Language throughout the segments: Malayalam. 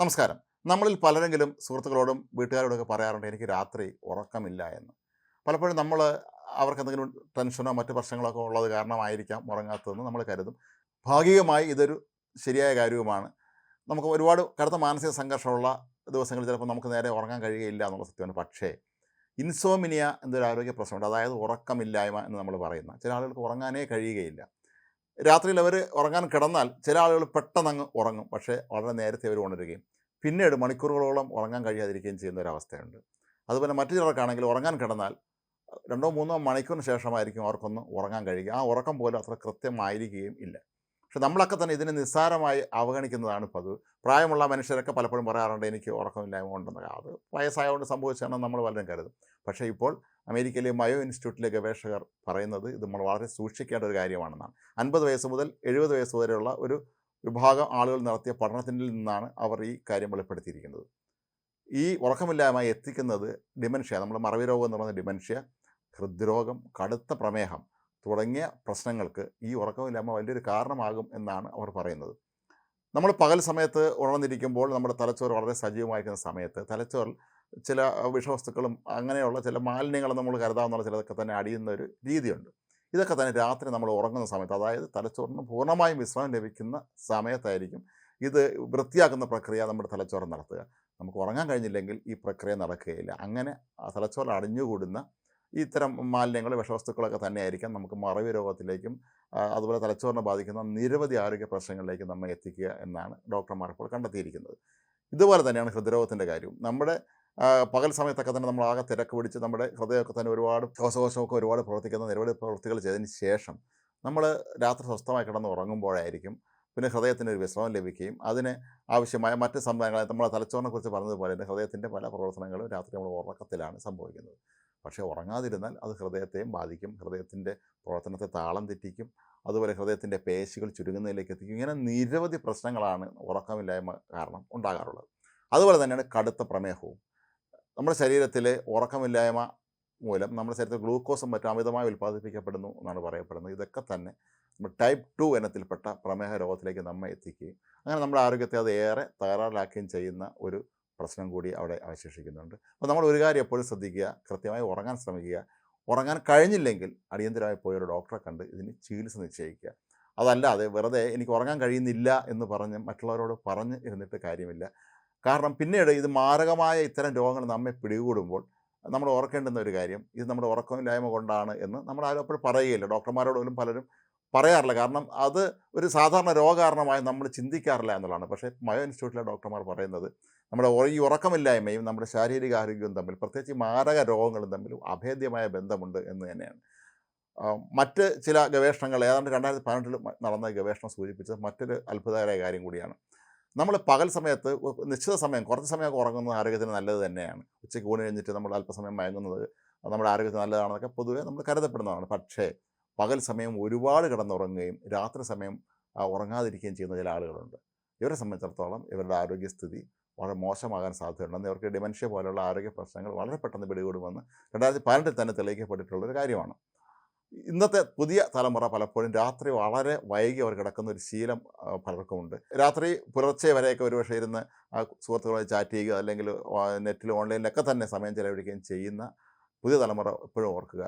നമസ്കാരം. നമ്മളിൽ പലരെങ്കിലും സുഹൃത്തുക്കളോടും വീട്ടുകാരോടൊക്കെ പറയാറുണ്ട് എനിക്ക് രാത്രി ഉറക്കമില്ല എന്ന്. പലപ്പോഴും നമ്മൾ അവർക്ക് എന്തെങ്കിലും ടെൻഷനോ മറ്റു പ്രശ്നങ്ങളൊക്കെ ഉള്ളത് കാരണമായിരിക്കാം ഉറങ്ങാത്തതെന്ന് നമ്മൾ കരുതും. ഭാഗികമായി ഇതൊരു ശരിയായ കാര്യവുമാണ്. നമുക്ക് ഒരുപാട് കടുത്ത മാനസിക സംഘർഷമുള്ള ദിവസങ്ങളിൽ ചിലപ്പോൾ നമുക്ക് നേരെ ഉറങ്ങാൻ കഴിയുകയില്ല എന്നുള്ള സത്യമാണ്. പക്ഷേ ഇൻസോമിനിയ എന്നൊരു ആരോഗ്യ പ്രശ്നമുണ്ട്. അതായത് ഉറക്കമില്ലായ്മ എന്ന് നമ്മൾ പറയുന്ന. ചില ആളുകൾക്ക് ഉറങ്ങാനേ കഴിയുകയില്ല. രാത്രിയിൽ അവർ ഉറങ്ങാൻ കിടന്നാൽ ചില ആളുകൾ പെട്ടെന്ന് അങ്ങ് ഉറങ്ങും. പക്ഷേ വളരെ നേരത്തെ അവർ ഉണരുകയും പിന്നീട് മണിക്കൂറുകളോളം ഉറങ്ങാൻ കഴിയാതിരിക്കുകയും ചെയ്യുന്ന ഒരു അവസ്ഥയുണ്ട് അതുപോലെ മറ്റു ചിലർക്കാണെങ്കിൽ ഉറങ്ങാൻ കിടന്നാൽ രണ്ടോ മൂന്നോ മണിക്കൂറിന് ശേഷമായിരിക്കും അവർക്കൊന്ന് ഉറങ്ങാൻ കഴിയുക. ആ ഉറക്കം പോലും അത്ര കൃത്യമായിരിക്കുകയും ഇല്ല. പക്ഷെ നമ്മളൊക്കെ തന്നെ ഇതിനെ നിസ്സാരമായി അവഗണിക്കുന്നതാണ് പതിവ് പ്രായമുള്ള മനുഷ്യരൊക്കെ പലപ്പോഴും പറയാറുണ്ട് എനിക്ക് ഉറക്കമില്ലായ്മ ഉണ്ടെന്ന് അത് വയസ്സായതുകൊണ്ട് സംഭവിച്ചാണെന്ന് നമ്മൾ പലരും കരുതും. പക്ഷേ ഇപ്പോൾ അമേരിക്കയിലെ മയോ ഇൻസ്റ്റിറ്റ്യൂട്ടിലെ ഗവേഷകർ പറയുന്നത് ഇത് നമ്മൾ വളരെ സൂക്ഷിക്കേണ്ട ഒരു കാര്യമാണെന്നാണ്. അൻപത് വയസ്സ് മുതൽ എഴുപത് വയസ്സ് വരെയുള്ള ഒരു വിഭാഗം ആളുകൾ നടത്തിയ പഠനത്തിൽ നിന്നാണ് അവർ ഈ കാര്യം വെളിപ്പെടുത്തിയിരിക്കുന്നത്. ഈ ഉറക്കമില്ലായ്മ എത്തിക്കുന്നത് ഡിമെൻഷ്യ നമ്മൾ മറവി രോഗം എന്ന് പറയുന്ന ഡിമെൻഷ്യ ഹൃദ്രോഗം കടുത്ത പ്രമേഹം തുടങ്ങിയ പ്രശ്നങ്ങൾക്ക് ഈ ഉറക്കമില്ലായ്മ വലിയൊരു കാരണമാകും എന്നാണ് അവർ പറയുന്നത്. നമ്മൾ പകൽ സമയത്ത് ഉണർന്നിരിക്കുമ്പോൾ നമ്മുടെ തലച്ചോറ് വളരെ സജീവമായിരിക്കുന്ന സമയത്ത് തലച്ചോറിൽ ചില വിഷവസ്തുക്കളും അങ്ങനെയുള്ള ചില മാലിന്യങ്ങളും നമ്മൾ കരുതാവുന്ന ചിലതൊക്കെ തന്നെ അടിയുന്ന ഒരു രീതിയുണ്ട്. ഇതൊക്കെ തന്നെ രാത്രി നമ്മൾ ഉറങ്ങുന്ന സമയത്ത് അതായത് തലച്ചോറിന് പൂർണമായും വിശ്രമം ലഭിക്കുന്ന സമയത്തായിരിക്കും ഇത് വൃത്തിയാക്കുന്ന പ്രക്രിയ നമ്മുടെ തലച്ചോറ് നടത്തുക. നമുക്ക് ഉറങ്ങാൻ കഴിഞ്ഞില്ലെങ്കിൽ ഈ പ്രക്രിയ നടക്കുകയില്ല. അങ്ങനെ ആ തലച്ചോറ് അടിഞ്ഞുകൂടുന്ന ഇത്തരം മാലിന്യങ്ങൾ വിഷവസ്തുക്കളൊക്കെ തന്നെയായിരിക്കാം നമുക്ക് മറവി രോഗത്തിലേക്കും അതുപോലെ തലച്ചോറിനെ ബാധിക്കുന്ന നിരവധി ആരോഗ്യ പ്രശ്നങ്ങളിലേക്ക് നമ്മെ എത്തിക്കുക എന്നാണ് ഡോക്ടർമാർ ഇപ്പോൾ കണ്ടെത്തിയിരിക്കുന്നത്. ഇതുപോലെ തന്നെയാണ് ഹൃദ്രോഗത്തിന്റെ കാര്യവും. നമ്മുടെ പകൽ സമയത്തൊക്കെ തന്നെ നമ്മൾ ആകെ തിരക്ക് പിടിച്ച് നമ്മുടെ ഹൃദയമൊക്കെ തന്നെ ഒരുപാട് ശ്വാസകോശമൊക്കെ ഒരുപാട് പ്രവർത്തിക്കുന്ന നിരവധി പ്രവൃത്തികൾ ചെയ്തതിന് ശേഷം നമ്മൾ രാത്രി സ്വസ്ഥമായി കിടന്ന് ഉറങ്ങുമ്പോഴായിരിക്കും പിന്നെ ഹൃദയത്തിന് ഒരു വിശ്രമം ലഭിക്കുകയും അതിന് ആവശ്യമായ മറ്റ് സംഭവങ്ങൾ നമ്മളെ തലച്ചോറിനെ കുറിച്ച് പറഞ്ഞതുപോലെ തന്നെ ഹൃദയത്തിന്റെ പല പ്രവർത്തനങ്ങളും രാത്രി നമ്മൾ ഉറക്കത്തിലാണ് സംഭവിക്കുന്നത്. പക്ഷേ ഉറങ്ങാതിരുന്നാൽ അത് ഹൃദയത്തെയും ബാധിക്കും. ഹൃദയത്തിന്റെ പ്രവർത്തനത്തെ താളം തെറ്റിക്കും. അതുപോലെ ഹൃദയത്തിന്റെ പേശികൾ ചുരുങ്ങുന്നതിലേക്ക് എത്തിക്കും. ഇങ്ങനെ നിരവധി പ്രശ്നങ്ങളാണ് ഉറക്കമില്ലായ്മ കാരണം ഉണ്ടാകാറുള്ളത്. അതുപോലെ തന്നെയാണ് കടുത്ത പ്രമേഹവും. നമ്മുടെ ശരീരത്തിലെ ഉറക്കമില്ലായ്മ മൂലം നമ്മുടെ ശരീരത്തിൽ ഗ്ലൂക്കോസും മറ്റും അമിതമായി ഉൽപ്പാദിപ്പിക്കപ്പെടുന്നു എന്നാണ് പറയപ്പെടുന്നത്. ഇതൊക്കെ തന്നെ നമ്മൾ ടൈപ്പ് ടു ഇനത്തിൽപ്പെട്ട പ്രമേഹ രോഗത്തിലേക്ക് നമ്മെ എത്തിക്കുകയും അങ്ങനെ നമ്മുടെ ആരോഗ്യത്തെ അത് ഏറെ തകരാറിലാക്കുകയും ചെയ്യുന്ന ഒരു പ്രശ്നം കൂടി അവിടെ അവശേഷിക്കുന്നുണ്ട്. അപ്പോൾ നമ്മൾ ഒരു കാര്യം എപ്പോഴും ശ്രദ്ധിക്കുക കൃത്യമായി ഉറങ്ങാൻ ശ്രമിക്കുക. ഉറങ്ങാൻ കഴിഞ്ഞില്ലെങ്കിൽ അടിയന്തരമായി പോയി ഒരു ഡോക്ടറെ കണ്ട് ഇതിന് ചികിത്സ നിശ്ചയിക്കുക. അതല്ലാതെ വെറുതെ എനിക്ക് ഉറങ്ങാൻ കഴിയുന്നില്ല എന്ന് പറഞ്ഞ് മറ്റുള്ളവരോട് പറഞ്ഞ് ഇരുന്നിട്ട് കാര്യമില്ല. കാരണം പിന്നീട് ഇത് മാരകമായ ഇത്തരം രോഗങ്ങൾ നമ്മെ പിടികൂടുമ്പോൾ നമ്മൾ ഓർക്കേണ്ടുന്ന ഒരു കാര്യം ഇത് നമ്മുടെ ഉറക്കമില്ലായ്മ കൊണ്ടാണ് എന്ന് നമ്മൾ ആരും പറയുകയില്ല. ഡോക്ടർമാരോട് പോലും പലരും പറയാറില്ല. കാരണം അത് ഒരു സാധാരണ രോഗകാരണമായി നമ്മൾ ചിന്തിക്കാറില്ല എന്നുള്ളതാണ്. പക്ഷേ മയോ ഇൻസ്റ്റിറ്റ്യൂട്ടിലെ ഡോക്ടർമാർ പറയുന്നത് നമ്മുടെ ഈ ഉറക്കമില്ലായ്മയും നമ്മുടെ ശാരീരിക ആരോഗ്യവും തമ്മിൽ പ്രത്യേകിച്ച് മാരക രോഗങ്ങളും തമ്മിൽ അഭേദ്യമായ ബന്ധമുണ്ട് എന്ന് തന്നെയാണ്. മറ്റ് ചില ഗവേഷണങ്ങൾ ഏതാണ്ട് രണ്ടായിരത്തി പതിനെട്ടിൽ നടന്ന ഗവേഷണം സൂചിപ്പിച്ചത് മറ്റൊരു അത്ഭുതകരമായ കാര്യം കൂടിയാണ്. നമ്മൾ പകൽ സമയത്ത് നിശ്ചിത സമയം കുറച്ച് സമയമൊക്കെ ഉറങ്ങുന്നത് ആരോഗ്യത്തിന് നല്ലത് തന്നെയാണ്. ഉച്ചയ്ക്ക് ഊണ് കഴിഞ്ഞിട്ട് നമ്മൾ അല്പസമയം മയങ്ങുന്നത് നമ്മുടെ ആരോഗ്യത്തിന് നല്ലതാണെന്നൊക്കെ പൊതുവേ നമ്മൾ കരുതപ്പെടുന്നതാണ്. പക്ഷേ പകൽ സമയം ഒരുപാട് കിടന്നുറങ്ങുകയും രാത്രി സമയം ഉറങ്ങാതിരിക്കുകയും ചെയ്യുന്ന ചില ആളുകളുണ്ട്. ഇവരെ സംബന്ധിച്ചിടത്തോളം ഇവരുടെ ആരോഗ്യസ്ഥിതി വളരെ മോശമാകാൻ സാധ്യതയുണ്ടെന്ന് ഇവർക്ക് ഡിമെൻഷ്യ പോലെയുള്ള ആരോഗ്യ പ്രശ്നങ്ങൾ വളരെ പെട്ടെന്ന് പിടികൂടുമെന്ന് രണ്ടായിരത്തി പതിനെട്ടിൽ തന്നെ തെളിയിക്കപ്പെട്ടിട്ടുള്ളൊരു കാര്യമാണ്. ഇന്നത്തെ പുതിയ തലമുറ പലപ്പോഴും രാത്രി വളരെ വൈകി അവർ കിടക്കുന്ന ഒരു ശീലം പലർക്കുമുണ്ട്. രാത്രി പുലർച്ചെ വരെയൊക്കെ ഒരുപക്ഷെ ഇരുന്ന് ആ സുഹൃത്തുക്കളുമായി ചാറ്റ് ചെയ്യുക അല്ലെങ്കിൽ നെറ്റിൽ ഓൺലൈനിലൊക്കെ തന്നെ സമയം ചെലവഴിക്കുകയും ചെയ്യുന്ന പുതിയ തലമുറ എപ്പോഴും ഓർക്കുക.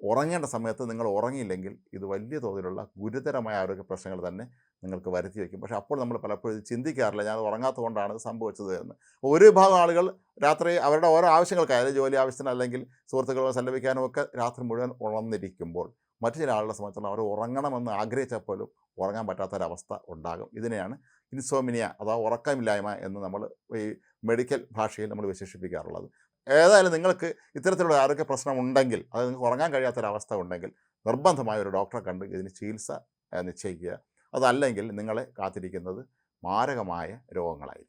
ഉറങ്ങേണ്ട സമയത്ത് നിങ്ങൾ ഉറങ്ങിയില്ലെങ്കിൽ ഇത് വലിയ തോതിലുള്ള ഗുരുതരമായ ആരോഗ്യ പ്രശ്നങ്ങൾ തന്നെ നിങ്ങൾക്ക് വരുത്തി വയ്ക്കും. പക്ഷേ അപ്പോൾ നമ്മൾ പലപ്പോഴും ഇത് ചിന്തിക്കാറില്ല. ഞാൻ ഉറങ്ങാത്തത് കൊണ്ടാണ് ഇത് സംഭവിച്ചത് എന്ന്. ഒരു വിഭാഗം ആളുകൾ രാത്രി അവരുടെ ഓരോ ആവശ്യങ്ങൾക്കായാലും ജോലി ആവശ്യത്തിന് അല്ലെങ്കിൽ സുഹൃത്തുക്കളെ സല്ലപിക്കാനും ഒക്കെ രാത്രി മുഴുവൻ ഉണർന്നിരിക്കുമ്പോൾ മറ്റു ചില ആളുകളെ സംബന്ധിച്ചുള്ള അവർ ഉറങ്ങണമെന്ന് ആഗ്രഹിച്ചാൽ പോലും ഉറങ്ങാൻ പറ്റാത്തൊരവസ്ഥ ഉണ്ടാകും. ഇതിനെയാണ് ഇൻസോമിനിയ അഥവാ ഉറക്കമില്ലായ്മ എന്ന് നമ്മൾ ഈ മെഡിക്കൽ ഭാഷയിൽ നമ്മൾ വിശേഷിപ്പിക്കാറുള്ളത്. ഏതായാലും നിങ്ങൾക്ക് ഇത്തരത്തിലുള്ള ആരോഗ്യ പ്രശ്നം ഉണ്ടെങ്കിൽ അത് നിങ്ങൾക്ക് ഉറങ്ങാൻ കഴിയാത്തൊരവസ്ഥ ഉണ്ടെങ്കിൽ നിർബന്ധമായ ഒരു ഡോക്ടറെ കണ്ട് ഇതിന് ചികിത്സ നിശ്ചയിക്കുക. അതല്ലെങ്കിൽ നിങ്ങളെ കാത്തിരിക്കുന്നത് മാരകമായ രോഗങ്ങളായിരിക്കും.